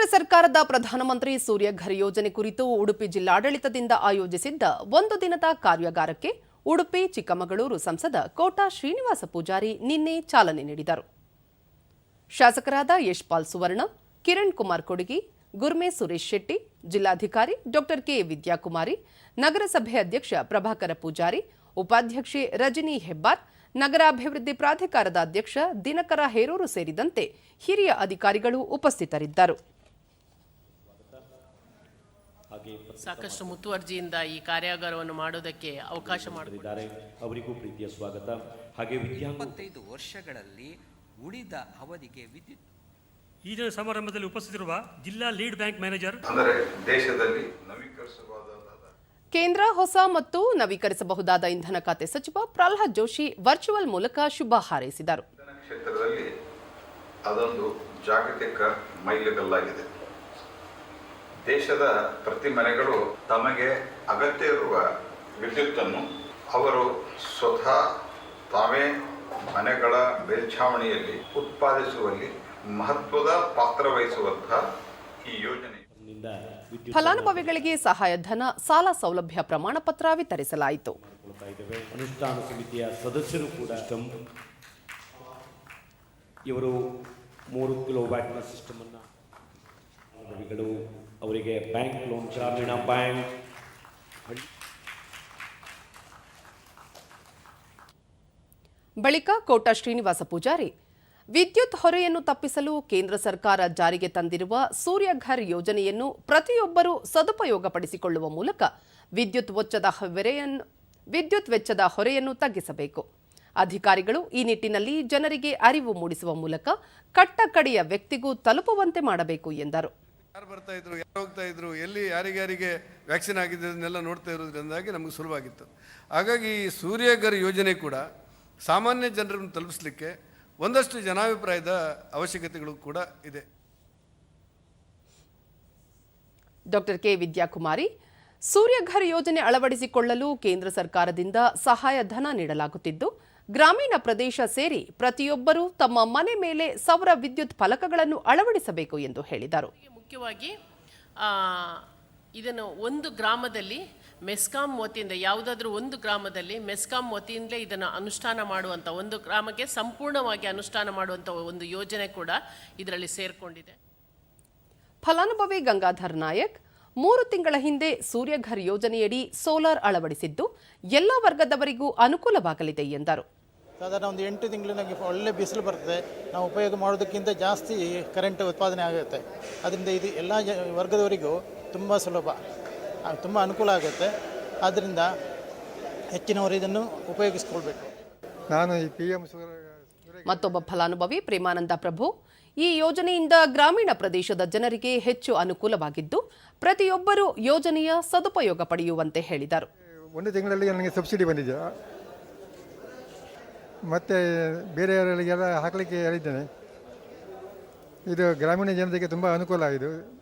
ಕೇಂದ್ರ ಸರ್ಕಾರದ ಪ್ರಧಾನಮಂತ್ರಿ ಸೂರ್ಯಘರ್ ಯೋಜನೆ ಕುರಿತು ಉಡುಪಿ ಜಿಲ್ಲಾಡಳಿತದಿಂದ ಆಯೋಜಿಸಿದ್ದ ಒಂದು ದಿನದ ಕಾರ್ಯಾಗಾರಕ್ಕೆ ಉಡುಪಿ, ಚಿಕ್ಕಮಗಳೂರು ಸಂಸದ ಕೋಟಾ ಶ್ರೀನಿವಾಸ ಪೂಜಾರಿ ನಿನ್ನೆ ಚಾಲನೆ ನೀಡಿದರು. ಶಾಸಕರಾದ ಯಶ್ಪಾಲ್ ಸುವರ್ಣ, ಕಿರಣ್ ಕುಮಾರ್ ಕೊಡಗಿ, ಗುರ್ಮೆ ಸುರೇಶ್ ಶೆಟ್ಟಿ, ಜಿಲ್ಲಾಧಿಕಾರಿ ಡಾಕ್ಟರ್ ಕೆ ವಿದ್ಯಾಕುಮಾರಿ, ನಗರಸಭೆ ಅಧ್ಯಕ್ಷ ಪ್ರಭಾಕರ ಪೂಜಾರಿ, ಉಪಾಧ್ಯಕ್ಷೆ ರಜನಿ ಹೆಬ್ಬಾರ್, ನಗರಾಭಿವೃದ್ಧಿ ಪ್ರಾಧಿಕಾರದ ಅಧ್ಯಕ್ಷ ದಿನಕರ ಹೇರೂರು ಸೇರಿದಂತೆ ಹಿರಿಯ ಅಧಿಕಾರಿಗಳು ಉಪಸ್ಥಿತರಿದ್ದರು. ಸಾಕಷ್ಟು ಮುತುವರ್ಜಿಯಿಂದ ಈ ಕಾರ್ಯಾಗಾರವನ್ನು ಮಾಡೋದಕ್ಕೆ ಅವಕಾಶ ಮಾಡಿದ್ದಾರೆ ಅವರಿಗೂ ಪ್ರೀತಿಯ ಸ್ವಾಗತ. ಹಾಗೆ ಇಪ್ಪತ್ತೈದು ವರ್ಷಗಳಲ್ಲಿ ಉಳಿದ ಅವಧಿಗೆ ವಿದ್ಯುತ್ ಈ ದಿನ ಸಮಾರಂಭದಲ್ಲಿ ಉಪಸ್ಥಿತಿರುವ ಜಿಲ್ಲಾ ಲೀಡ್ ಬ್ಯಾಂಕ್ ಮ್ಯಾನೇಜರ್ ಅಂದರೆ ದೇಶದಲ್ಲಿ ನವೀಕರಿಸಬಹುದಾದ ಕೇಂದ್ರ ಹೊಸ ಮತ್ತು ನವೀಕರಿಸಬಹುದಾದ ಇಂಧನ ಖಾತೆ ಸಚಿವ ಪ್ರಹ್ಲಾದ್ ಜೋಶಿ ವರ್ಚುವಲ್ ಮೂಲಕ ಶುಭ ಹಾರೈಸಿದರು. ಕ್ಷೇತ್ರದಲ್ಲಿ ಅದೊಂದು ಜಾಗತಿಕ ಮೈಲಿಗಲ್ಲಾಗಿದೆ. ದೇಶದ ಪ್ರತಿ ಮನೆಗಳು ತಮಗೆ ಅಗತ್ಯ ಇರುವ ವಿದ್ಯುತ್ತನ್ನು ಅವರು ಸ್ವತಃ ತಾವೇ ಮನೆಗಳ ಮೇಲ್ಛಾವಣಿಯಲ್ಲಿ ಉತ್ಪಾದಿಸುವಲ್ಲಿ ಮಹತ್ವದ ಪಾತ್ರ ವಹಿಸುವಂತಹ ಈ ಯೋಜನೆ. ಫಲಾನುಭವಿಗಳಿಗೆ ಸಹಾಯಧನ ಸಾಲ ಸೌಲಭ್ಯ ಪ್ರಮಾಣ ಪತ್ರ ವಿತರಿಸಲಾಯಿತು. ಅನುಷ್ಠಾನ ಸಮಿತಿಯ ಸದಸ್ಯರು ಕೂಡ ಇವರು ಮೂರು ಕಿಲೋ ವ್ಯಾಟ್ನ ಸಿಸ್ಟಮ್ ಫಲಾನುಭವಿಗಳು ಅವರಿಗೆ ಬ್ಯಾಂಕ್ ಲೋನ್ ಗ್ರಾಮೀಣ ಬ್ಯಾಂಕ್ ಬಳಿಕ ಕೋಟಾ ಶ್ರೀನಿವಾಸ ಪೂಜಾರಿ, ವಿದ್ಯುತ್ ಹೊರೆಯನ್ನು ತಪ್ಪಿಸಲು ಕೇಂದ್ರ ಸರ್ಕಾರ ಜಾರಿಗೆ ತಂದಿರುವ ಸೂರ್ಯಘರ್ ಯೋಜನೆಯನ್ನು ಪ್ರತಿಯೊಬ್ಬರೂ ಸದುಪಯೋಗಪಡಿಸಿಕೊಳ್ಳುವ ಮೂಲಕ ವಿದ್ಯುತ್ ವೆಚ್ಚದ ಹೊರೆಯನ್ನು ವಿದ್ಯುತ್ ವೆಚ್ಚದ ಹೊರೆಯನ್ನು ತಗ್ಗಿಸಬೇಕು. ಅಧಿಕಾರಿಗಳು ಈ ನಿಟ್ಟಿನಲ್ಲಿ ಜನರಿಗೆ ಅರಿವು ಮೂಡಿಸುವ ಮೂಲಕ ಕಟ್ಟಕಡೆಯ ವ್ಯಕ್ತಿಗೂ ತಲುಪುವಂತೆ ಮಾಡಬೇಕು ಎಂದರು. ಯಾರು ಬರ್ತಾ ಇದ್ರು, ಯಾರು ಹೋಗ್ತಾ ಇದ್ರು, ಎಲ್ಲಿ ಯಾರಿಗ್ಯಾರಿಗೆ ವ್ಯಾಕ್ಸಿನ್ ಆಗಿದೆ ಅದನ್ನೆಲ್ಲ ನೋಡ್ತಾ ಇರೋದ್ರಿಂದಾಗಿ ನಮಗೆ ಸುಲಭವಾಗಿತ್ತು. ಹಾಗಾಗಿ ಈ ಸೂರ್ಯಘರ್ ಯೋಜನೆ ಕೂಡ ಸಾಮಾನ್ಯ ಜನರನ್ನು ತಲುಪಿಸಲಿಕ್ಕೆ ಒಂದಷ್ಟು ಜನಾಭಿಪ್ರಾಯದ ಅವಶ್ಯಕತೆಗಳು ಕೂಡ ಇದೆ. ಡಾಕ್ಟರ್ ಕೆ ವಿದ್ಯಾಕುಮಾರಿ ಸೂರ್ಯಘರ್ ಯೋಜನೆ ಅಳವಡಿಸಿಕೊಳ್ಳಲು ಕೇಂದ್ರ ಸರ್ಕಾರದಿಂದ ಸಹಾಯಧನ ನೀಡಲಾಗುತ್ತಿದ್ದು ಗ್ರಾಮೀಣ ಪ್ರದೇಶ ಸೇರಿ ಪ್ರತಿಯೊಬ್ಬರೂ ತಮ್ಮ ಮನೆ ಮೇಲೆ ಸೌರ ವಿದ್ಯುತ್ ಫಲಕಗಳನ್ನು ಅಳವಡಿಸಬೇಕು ಎಂದು ಹೇಳಿದರು. ಮುಖ್ಯವಾಗಿ ಇದನ್ನು ಒಂದು ಗ್ರಾಮದಲ್ಲಿ ಮೆಸ್ಕಾಂ ವತಿಯಿಂದ ಯಾವುದಾದ್ರೂ ಒಂದು ಗ್ರಾಮದಲ್ಲಿ ಮೆಸ್ಕಾಂ ವತಿಯಿಂದಲೇ ಇದನ್ನು ಅನುಷ್ಠಾನ ಮಾಡುವಂಥ ಒಂದು ಗ್ರಾಮಕ್ಕೆ ಸಂಪೂರ್ಣವಾಗಿ ಅನುಷ್ಠಾನ ಮಾಡುವಂಥ ಒಂದು ಯೋಜನೆ ಕೂಡ ಇದರಲ್ಲಿ ಸೇರಿಕೊಂಡಿದೆ. ಫಲಾನುಭವಿ ಗಂಗಾಧರ್ ನಾಯಕ್ ಮೂರು ತಿಂಗಳ ಹಿಂದೆ ಸೂರ್ಯಘರ್ ಯೋಜನೆಯಡಿ ಸೋಲಾರ್ ಅಳವಡಿಸಿದ್ದು ಎಲ್ಲ ವರ್ಗದವರಿಗೂ ಅನುಕೂಲವಾಗಲಿದೆ ಎಂದರು. ಸಾಧಾರಣ ಒಂದು ಎಂಟು ತಿಂಗಳು ನಮಗೆ ಒಳ್ಳೆ ಬಿಸಿಲು ಬರ್ತದೆ. ನಾವು ಉಪಯೋಗ ಮಾಡೋದಕ್ಕಿಂತ ಜಾಸ್ತಿ ಕರೆಂಟ್ ಉತ್ಪಾದನೆ ಆಗುತ್ತೆ. ಅದರಿಂದ ಇದು ಎಲ್ಲ ಜ ವರ್ಗದವರಿಗೂ ತುಂಬ ಸುಲಭ. ತುಂಬ ಅನುಕೂಲ ಆಗುತ್ತೆ. ಆದ್ದರಿಂದ ಹೆಚ್ಚಿನವರು ಇದನ್ನು ಉಪಯೋಗಿಸ್ಕೊಳ್ಬೇಕು. ನಾನು ಈ ಪಿ ಎಂ ಮತ್ತೊಬ್ಬ ಫಲಾನುಭವಿ ಪ್ರೇಮಾನಂದ ಪ್ರಭು. ಈ ಯೋಜನೆಯಿಂದ ಗ್ರಾಮೀಣ ಪ್ರದೇಶದ ಜನರಿಗೆ ಹೆಚ್ಚು ಅನುಕೂಲವಾಗಿದ್ದು ಪ್ರತಿಯೊಬ್ಬರೂ ಯೋಜನೆಯ ಸದುಪಯೋಗ ಪಡೆಯುವಂತೆ ಹೇಳಿದರು. ಒಂದು ತಿಂಗಳಲ್ಲಿ ನನಗೆ ಸಬ್ಸಿಡಿ ಬಂದಿದೆ. ಮತ್ತು ಬೇರೆಯವರಿಗೆಲ್ಲ ಹಾಕಲಿಕ್ಕೆ ಹೇಳಿದ್ದೇನೆ. ಇದು ಗ್ರಾಮೀಣ ಜನತೆಗೆ ತುಂಬ ಅನುಕೂಲ ಇದು